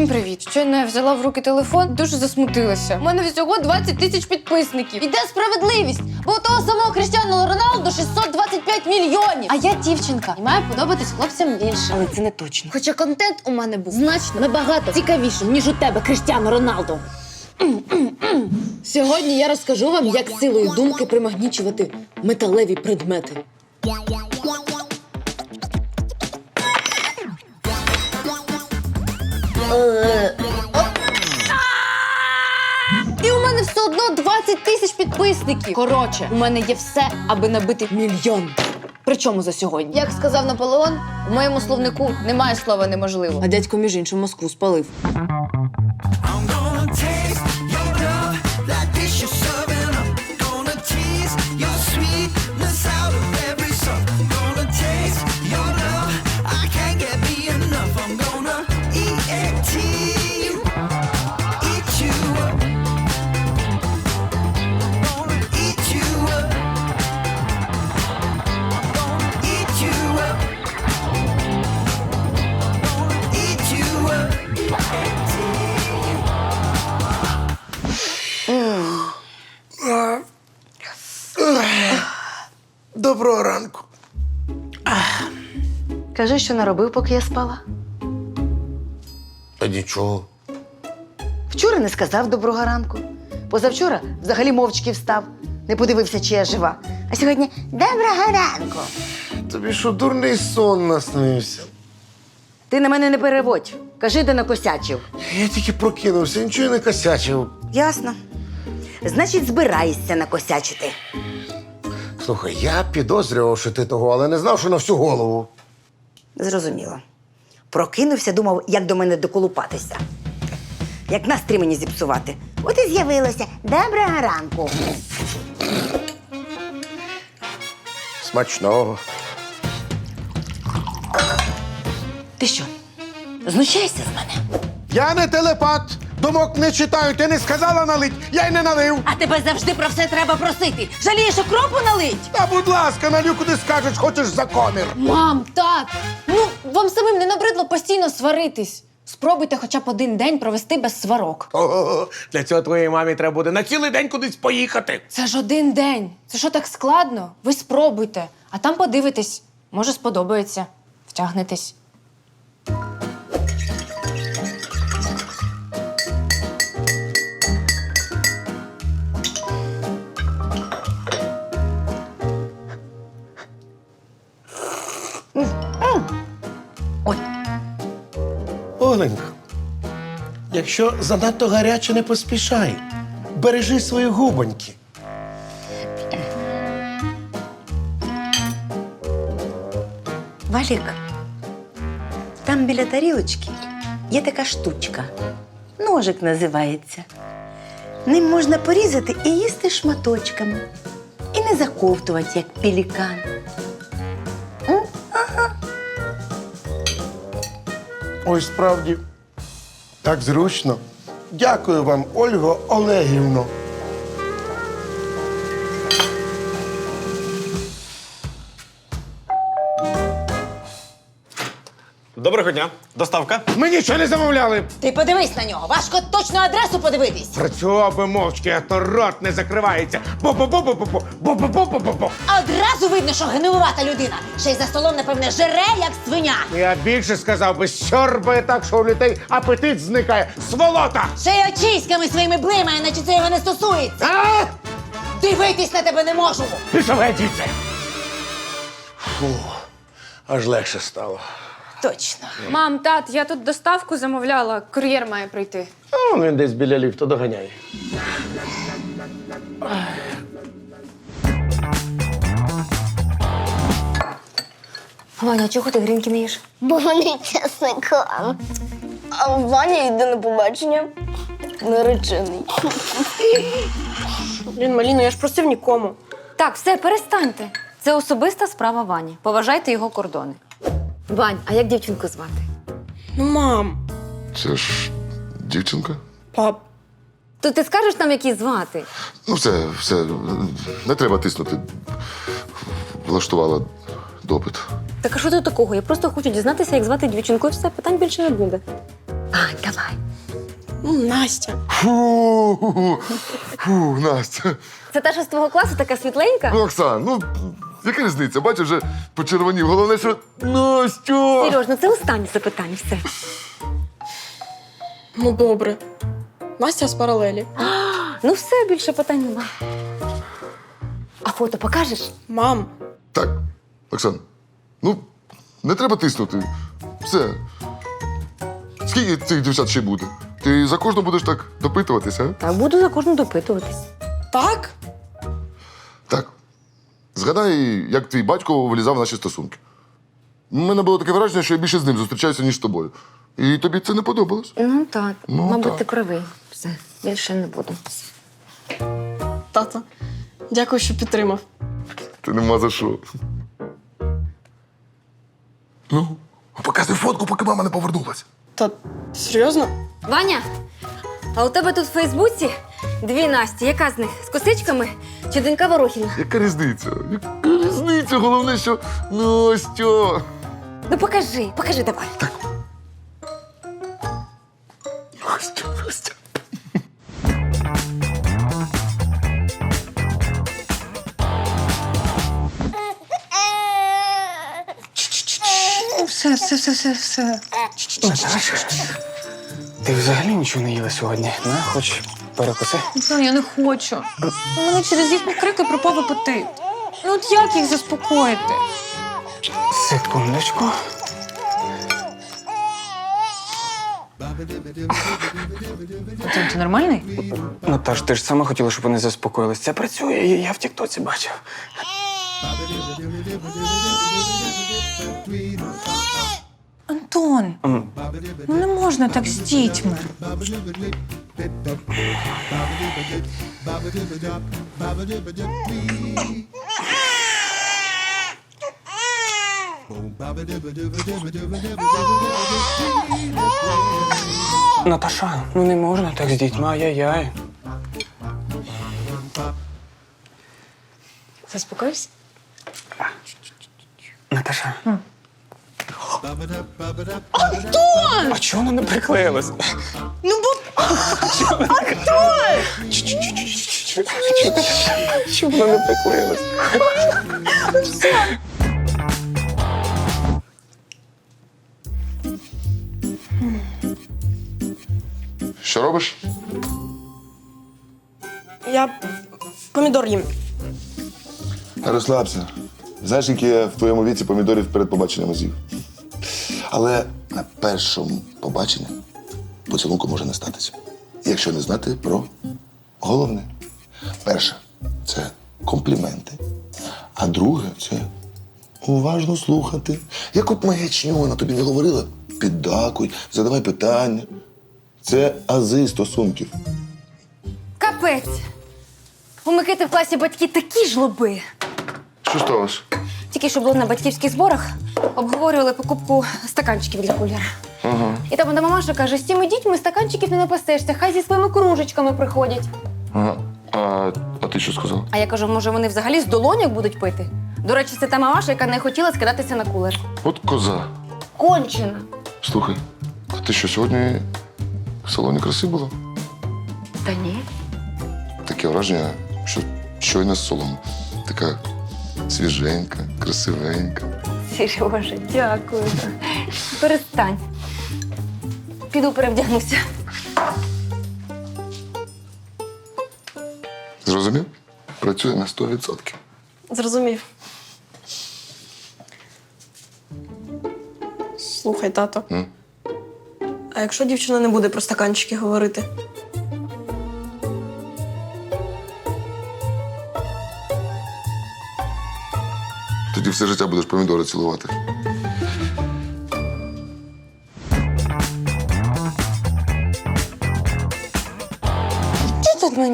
Всім привіт. Щойно я взяла в руки телефон, дуже засмутилася. У мене всього 20 тисяч підписників. І де справедливість? Бо у того самого Кріштіану Роналду 625 мільйонів. А я дівчинка і маю подобатись хлопцям більше. Але це не точно. Хоча контент у мене був Значно набагато цікавішим, ніж у тебе, Криштіану Роналду. Сьогодні я розкажу вам, як силою думки примагнічувати металеві предмети. І у мене все одно 20 тисяч підписників. Коротше, у мене є все, аби набити мільйон. Причому за сьогодні. Як сказав Наполеон, у моєму словнику немає слова неможливо. А дядько, між іншим, Москву спалив. Доброго ранку. Кажи, що наробив, поки я спала. Та нічого. Вчора не сказав доброго ранку. Позавчора взагалі мовчки встав, не подивився, чи я жива. А сьогодні доброго ранку. Тобі що дурний сон наснився? Ти на мене не переводь. Кажи, де накосячив. Я тільки прокинувся, нічого не косячив. Ясно. Значить, збираєшся накосячити. Слухай, я підозрював, що ти того, але не знав, що на всю голову. Зрозуміло. Прокинувся, думав, як до мене доколупатися. Як настрій мені зіпсувати. От і з'явилося доброго ранку. Смачного. Ти що? Знущаєшся з мене? Я не телепат, думок не читаю. Ти не сказала налить, я й не налив. А тебе завжди про все треба просити. Жалієш окропу налить? Та будь ласка, налю куди скажеш, хочеш за комір. Мам, тат, ну вам самим не набридло постійно сваритись. Спробуйте хоча б один день провести без сварок. О, для цього твоїй мамі треба буде на цілий день кудись поїхати. Це ж один день. Це що так складно? Ви спробуйте, а там подивитесь. Може, сподобається. Втягнетесь. Оленька, якщо занадто гаряче, не поспішай. Бережи свої губоньки. Валік, там біля тарілочки є така штучка. Ножик називається. Ним можна порізати і їсти шматочками. І не заковтувати, як пелікан. Ой, справді, так зручно. Дякую вам, Ольго Олегівно. Доброго дня. Доставка. Ми нічого не замовляли. Ти подивись на нього. Важко точну адресу подивитись. Працював би мовчки, а то рот не закривається. Бо-бо-бо-бо-бо, бо-бо-бо-бо-бо. А Одразу видно, що генерувата людина. Ще й за столом, напевне, жере, як свиня. Я більше сказав би, сьорбає так, що у людей апетит зникає. Сволота! Ще й очиськами своїми блимає, наче це його не стосується. А? Дивитись на тебе не можу. Пішов геть звідси. Аж легше стало. Точно. Мам, тат, я тут доставку замовляла. Кур'єр має прийти. А він десь біля ліфту доганяє. Ваня, чого ти грінки не їш? Бо вони часником. А Ваня йде на побачення наречений. Блін, Маліно, я ж просив нікому. Так, все, перестаньте. Це особиста справа Вані. Поважайте його кордони. Вань, а як дівчинку звати? Ну, мам, Це ж дівчинка? пап, То ти скажеш нам, як її звати? Ну, все, все, не треба тиснути. Влаштувала допит. Так а що тут такого? Я просто хочу дізнатися, як звати дівчинку, і все, питань більше не буде. А, Давай. М, Настя. Фу, фу, Настя. Це та, що з твого класу така світленька? Ну, Оксан, ну яка різниця? Бачиш, вже почервонів. Головне, що Настю! Сереж, ну це останнє запитання. Все. Ну добре. Настя з паралелі. Ну все, більше питань нема. А фото покажеш? Мам, Так, Оксан, ну не треба тиснути. Все. Скільки цих дівчат ще буде? Ти за кожну будеш так допитуватися, а? Так, буду за кожну допитуватись. так? Так. Згадай, як твій батько вилізав в наші стосунки. У мене було таке враження, що я більше з ним зустрічаюся, ніж з тобою. І тобі це не подобалось. Ну так, Ну, мабуть, так. ти правий. Все, більше не буду. Тато. Дякую, що підтримав. Ти нема за що. Ну, показуй фотку, поки мама не повернулася. Та серйозно? Ваня, а у тебе тут в Фейсбуці дві Насті. Яка з них? З косичками чи донька Ворохіна? Яка різниця? Яка різниця? Головне, що Настя. Ну покажи, покажи давай. Настя, Настя. Все, все, все, все, все. Ти взагалі нічого не їла сьогодні. На, хоч перекуси. Ну, я не хочу. У мене через їхні крики пропав апетит. Ну от як їх заспокоїти? Секундочку. Ти, ти нормальний? Наташ, ти ж сама хотіла, щоб вони заспокоїлись. Це працює, я в Тіктоці бачив. Антон, ну не можна так з дітьми. Наташа, ну не можна так з дітьми, ай-яй-яй. Заспокоївся? Наташа. Антон! А чого вона не приклеїлась? Ну бо Чому вона не приклеїлась? Що робиш? Я помідор їм. Розслабся. Знаєш, скільки я в твоєму віці помідорів перед побаченням з'їв. Але на першому побаченні поцілунку може не статися. Якщо не знати про головне. Перше це компліменти. А друге це уважно слухати. Яку б маячню вона тобі не говорила, піддакуй, задавай питання. Це ази стосунків. Капець! У Микити в класі батьки такі жлоби. Що сталося? Тільки що було на батьківських зборах, обговорювали покупку стаканчиків для кулера. Ага. І там одна мамаша каже: з цими дітьми стаканчиків не напасешся, хай зі своїми кружечками приходять. Ага. А, а ти що сказав? А я кажу, може, вони взагалі з долоняк будуть пити? До речі, це та мамаша, яка не хотіла скидатися на кулер. От коза. Кончена. Слухай, а ти що сьогодні в салоні краси була? Та ні. Таке враження, що щойно з солом. Така свіженька, красивенька. Сережа, дякую. Перестань. Піду перевдягнуся. Зрозумів? Працює на 100%. Зрозумів. Слухай, тато. М? А якщо дівчина не буде про стаканчики говорити? Тоді все життя будеш помідори цілувати.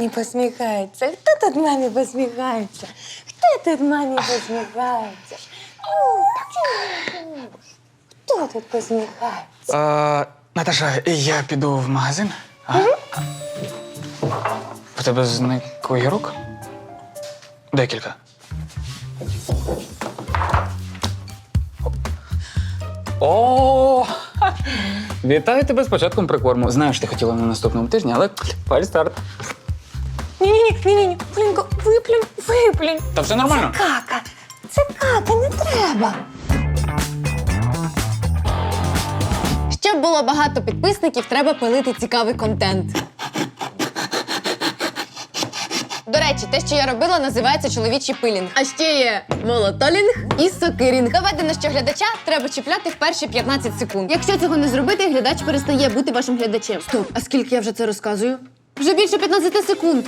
Тут посміхається? Хто тут мамі посміхається? Хто тут мамі посміхається? Хто тут посміхається? А, Наташа, я піду в магазин. А? У тебе зник огірок? Декілька. О! Вітаю тебе з початком прикорму. Знаю, що ти хотіла на наступному тижні, але фальстарт. Ні-ні-ні, ні-ні-ні. Виплюнь, виплюнь. Та все нормально. Кака. Це кака, не треба. Щоб було багато підписників, треба пилити цікавий контент. До речі, те, що я робила, називається чоловічий пилінг. А ще є молотолінг і сокирінг. Доведено, що глядача треба чіпляти в перші 15 секунд. Якщо цього не зробити, глядач перестає бути вашим глядачем. Стоп, а скільки я вже це розказую? Вже більше 15 секунд.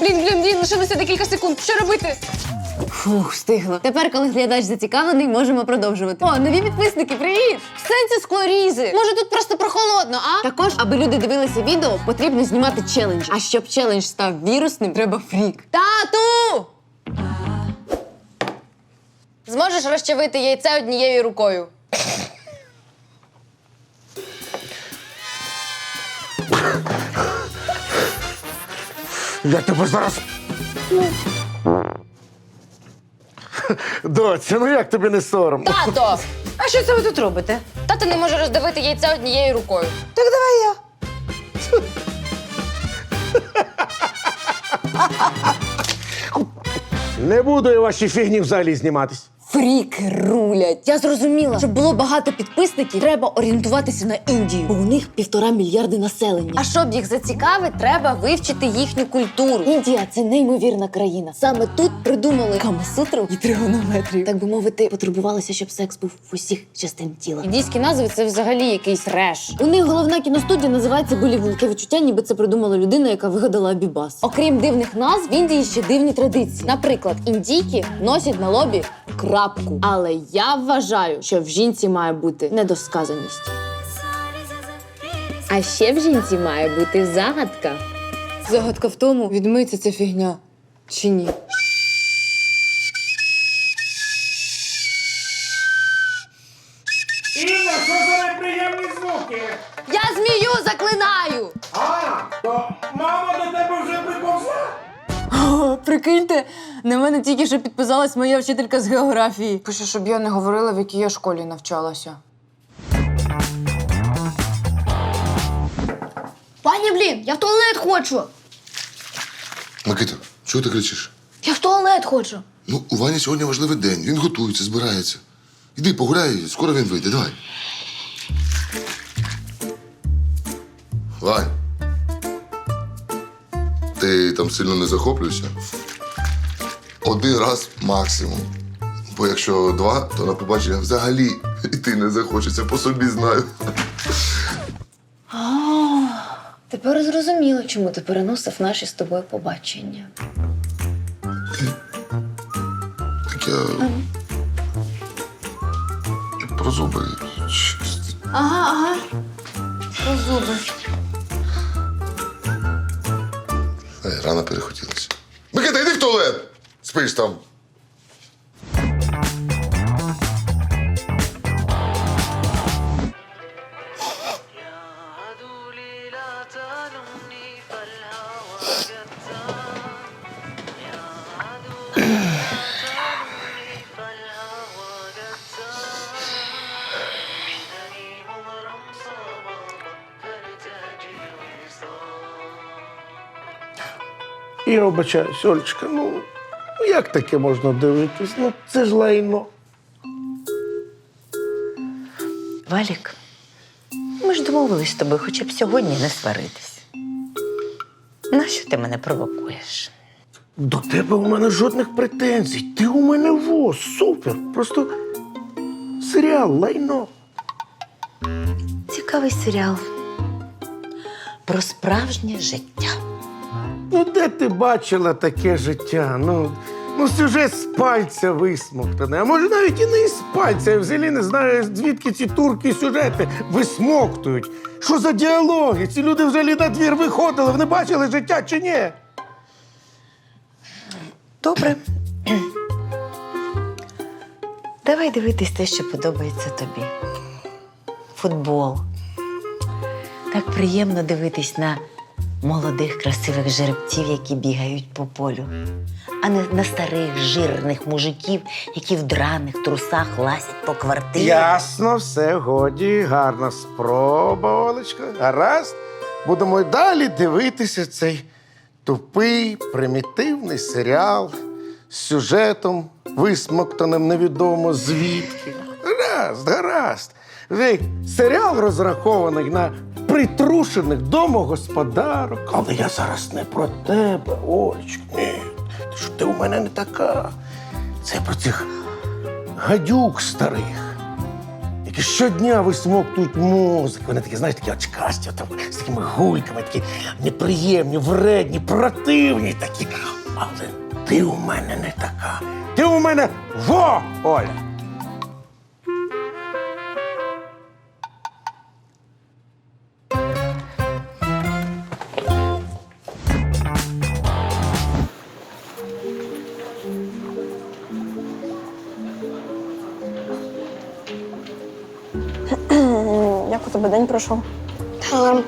Блін, блін, блін, лишилося декілька секунд. Що робити? Фух, встигла. Тепер, коли глядач зацікавлений, можемо продовжувати. О, нові підписники, привіт! В сенсі склорізи. Може, тут просто прохолодно, а? Також, аби люди дивилися відео, потрібно знімати челендж. А щоб челендж став вірусним, треба фрік. Тату! Зможеш розчавити яйце однією рукою. Я тебе зараз. Доця, ну як тобі не соромно? Тато! А що це ви тут робите? Тато не може роздавити яйця однією рукою. Так давай я. Не буду я ваші фігні взагалі зніматись. Фріки рулять. Я зрозуміла, щоб було багато підписників, треба орієнтуватися на Індію, бо у них півтора мільярди населення. А щоб їх зацікавити, треба вивчити їхню культуру. Індія це неймовірна країна. Саме тут придумали камасутру і тригонометрію. Так би мовити, потребувалося, щоб секс був в усіх частин тіла. Індійські назви це взагалі якийсь реш. У них головна кіностудія називається Болівуд. Таке відчуття, ніби це придумала людина, яка вигадала Абібас. Окрім дивних назв, в Індії ще дивні традиції. Наприклад, індійки носять на лобі крапку. Але я вважаю, що в жінці має бути недосказаність. А ще в жінці має бути загадка. Загадка в тому, відмиться ця фігня чи ні. Інна, що за неприємні звуки? Я змію заклинаю! А, то мама до тебе вже приповзла? О, прикиньте, на мене тільки що підписалась моя вчителька з географії. Пише, щоб я не говорила, в якій я школі навчалася. Пані, блін, я в туалет хочу. Микита, чого ти кричиш? Я в туалет хочу. Ну, у Вані сьогодні важливий день. Він готується, збирається. Іди погуляй, скоро він вийде. Давай. Вань. Ти там сильно не захоплюйся. Один раз максимум. Бо якщо два, то на побачення взагалі йти не захочеться, по собі знаю. Тепер зрозуміло, чому ти переносив наші з тобою побачення. Так я. я Про зуби. чисто. Ага, ага. Про зуби. Ей, рано перехотілося. Микита, йди в туалет! Спиш там. Я вибачаюсь, Олечка, ну як таке можна дивитись? Ну це ж лайно. Валік, ми ж домовились з тобою хоча б сьогодні не сваритись. Нащо ти мене провокуєш? До тебе у мене жодних претензій. Ти у мене во, супер. Просто серіал лайно. Цікавий серіал про справжнє життя. Ну, де ти бачила таке життя? Ну, ну сюжет з пальця висмоктаний. А може навіть і не із пальця. Я взагалі не знаю, звідки ці турки сюжети висмоктують. Що за діалоги? Ці люди взагалі на двір виходили. Вони бачили життя чи ні? Добре. Давай дивитись те, що подобається тобі. Футбол. Так приємно дивитись на молодих, красивих жеребців, які бігають по полю. а не на старих жирних мужиків, які в драних трусах ласять по квартирі. Ясно, все, годі, гарна спроба, Олечка. Гаразд. Будемо й далі дивитися цей тупий, примітивний серіал з сюжетом, висмоктаним невідомо звідки. Гаразд, гаразд. Цей серіал розрахований на притрушених домогосподарок. Але я зараз не про тебе, Олечка. Ні. Ти ж ти у мене не така. Це про цих гадюк старих, які щодня висмоктують мозок. Вони такі, знаєш, такі очкасті, там, з такими гульками, такі неприємні, вредні, противні такі. Але ти у мене не така. Ти у мене во, Оля! Як у тебе день пройшов? Та.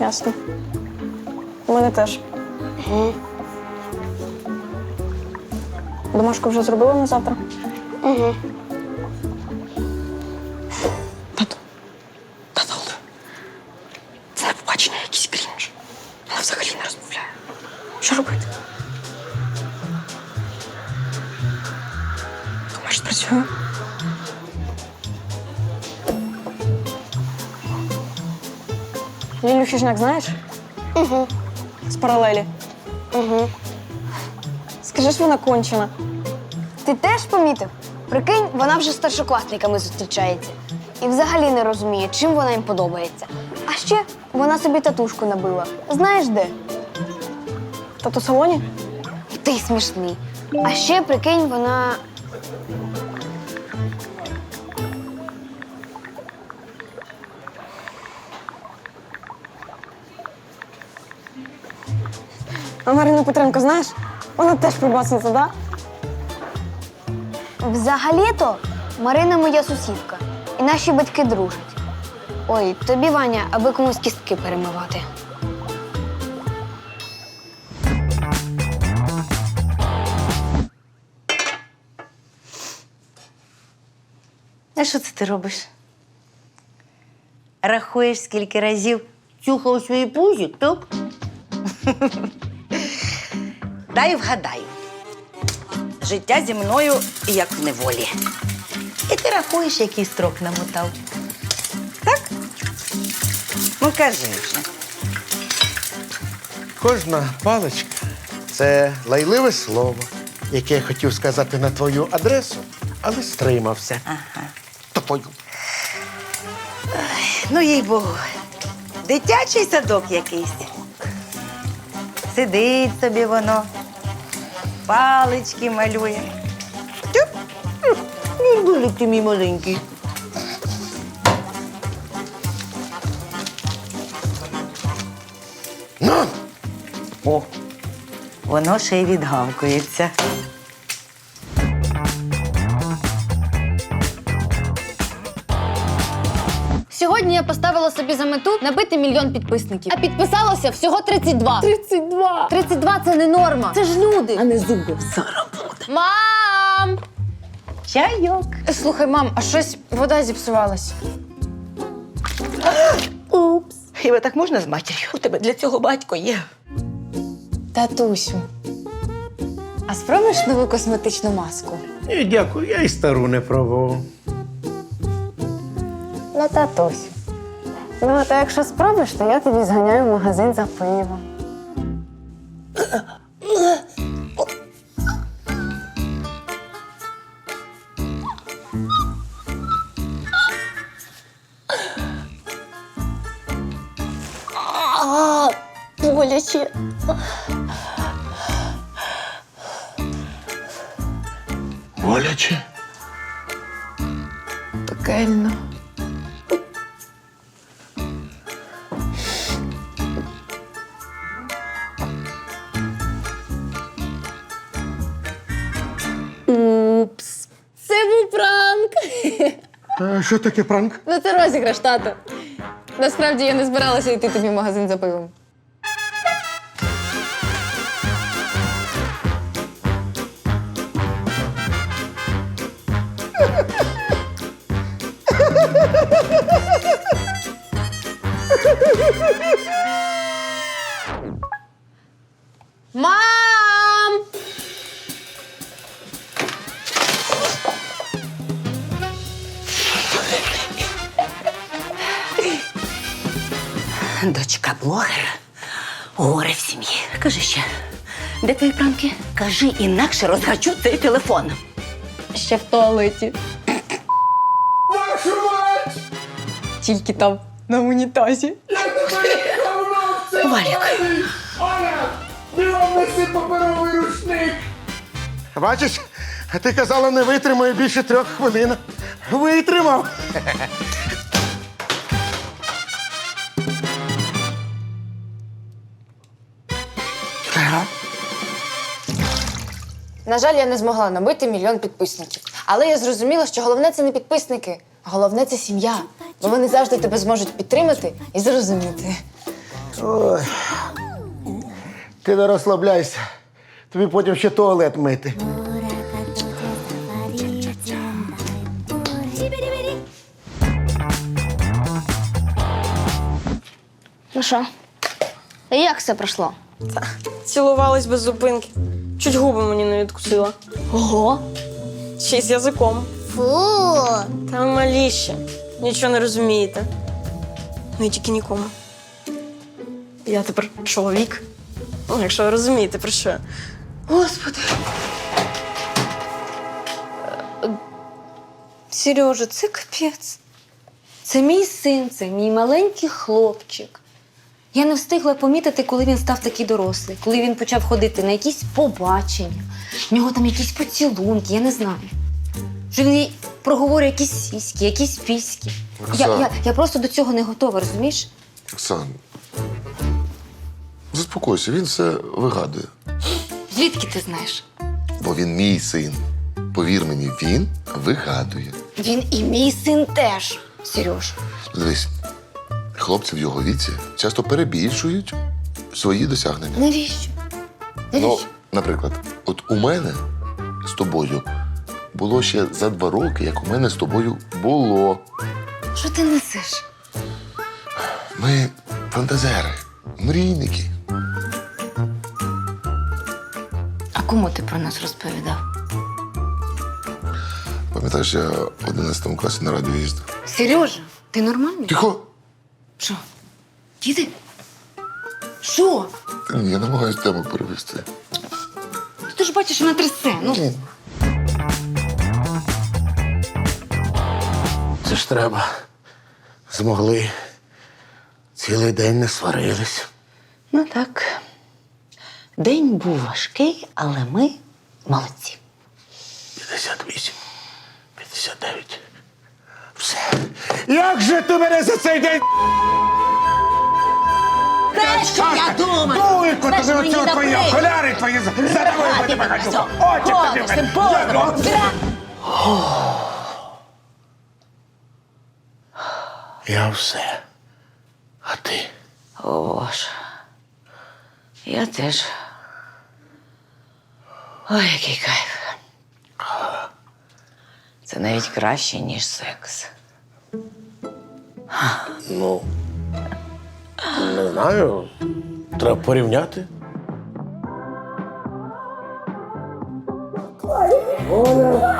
Ясно. У мене теж. Домашку вже зробила на завтра? Угу. Хижняк знаєш? Угу. З паралелі. Угу. Скажи ж вона кончена. Ти теж помітив? Прикинь, вона вже з старшокласниками зустрічається. І взагалі не розуміє, чим вона їм подобається. А ще вона собі татушку набила. Знаєш де? Тато салоні? Ти смішний. А ще прикинь, вона. А Марину Петренко знаєш? Вона теж прибасниця, да? Взагалі-то Марина моя сусідка. І наші батьки дружать. Ой, тобі, Ваня, аби комусь кістки перемивати. А що це ти робиш? Рахуєш, скільки разів тюхав свій пузик, так? Дай вгадаю. Життя зі мною як в неволі. І ти рахуєш, який строк намотав. Так? Ну, кажи вже. Кожна паличка це лайливе слово, яке я хотів сказати на твою адресу, але стримався. Ага. Твою. Ну, їй Богу, дитячий садок якийсь. Сидить собі воно, палички малює. Тюп. Ну, ти мій маленький. Ну, О, воно ще й відгавкується. Сьогодні я поставила собі за мету набити мільйон підписників. А підписалося всього 32. 32! 32 – це не норма. Це ж люди. А не зуби в заробу. Мам! Чайок. Слухай, мам, а щось вода зіпсувалась. Упс. Хіба так можна з матір'ю? У тебе для цього батько є. Татусю. А спробуєш нову косметичну маску? ні, дякую, я і стару не пробував. Ну, татусю. Ну, а то якщо спробуєш, то я тобі зганяю в магазин за пивом. Боляче. Боляче. Пекельно. Е, що таке пранк? Ну це розіграш, тато. Насправді я не збиралася йти тобі в магазин за пивом. Дочка блогер. Горе в сім'ї. Кажи ще, де твої пранки? Кажи, інакше розгачу цей телефон. Ще в туалеті. Тільки там, на унітазі. Валік, Бігом неси паперовий рушник. Бачиш, ти казала, не витримаю більше трьох хвилин. Витримав. На жаль, я не змогла набити мільйон підписників. Але я зрозуміла, що головне це не підписники, головне це сім'я. Бо вони завжди тебе зможуть підтримати і зрозуміти. Ой. Ти не розслабляйся. Тобі потім ще туалет мити. Ну що? Як все пройшло? Цілувались без зупинки. Чуть губи мені не відкусила. Ого! Ще й з язиком. Фу! Та малі ще. Нічого не розумієте. Ну і тільки нікому. Я тепер чоловік. Ну, якщо ви розумієте, про що. я. Господи. Сережа, це капець. Це мій син, це мій маленький хлопчик. Я не встигла помітити, коли він став такий дорослий, коли він почав ходити на якісь побачення. В нього там якісь поцілунки, я не знаю. Що він їй проговорює якісь сіськи, якісь піськи. Я, я, я просто до цього не готова, розумієш? Оксан, заспокойся, він все вигадує. Звідки ти знаєш? Бо він мій син. Повір мені, він вигадує. Він і мій син теж, Сереж. Дивись, хлопці в його віці часто перебільшують свої досягнення. Навіщо? Ну, наприклад, от у мене з тобою було ще за два роки, як у мене з тобою було. Що ти несеш? Ми фантазери, мрійники. А кому ти про нас розповідав? Пам'ятаєш, я в 11 класі на радіо їздив. Сережа, ти нормальний? Тихо! Що? Діти? Що? Я намагаюся тему перевести. Ти ж бачиш, вона трясе. Ну, Це ж треба. Змогли. Цілий день не сварились. ну так. День був важкий, але ми молодці. 58, 59. Все. Як же ти мене за цей день? Краще я думаю. Дуйко, тобі оцю твої окуляри твої за за тобою я тебе хочу. Очі тобі. Я все. А ти? О, Боже. Я теж. Ой, який кайф. Це навіть краще, ніж секс. Ну, не знаю. Треба порівняти. I'm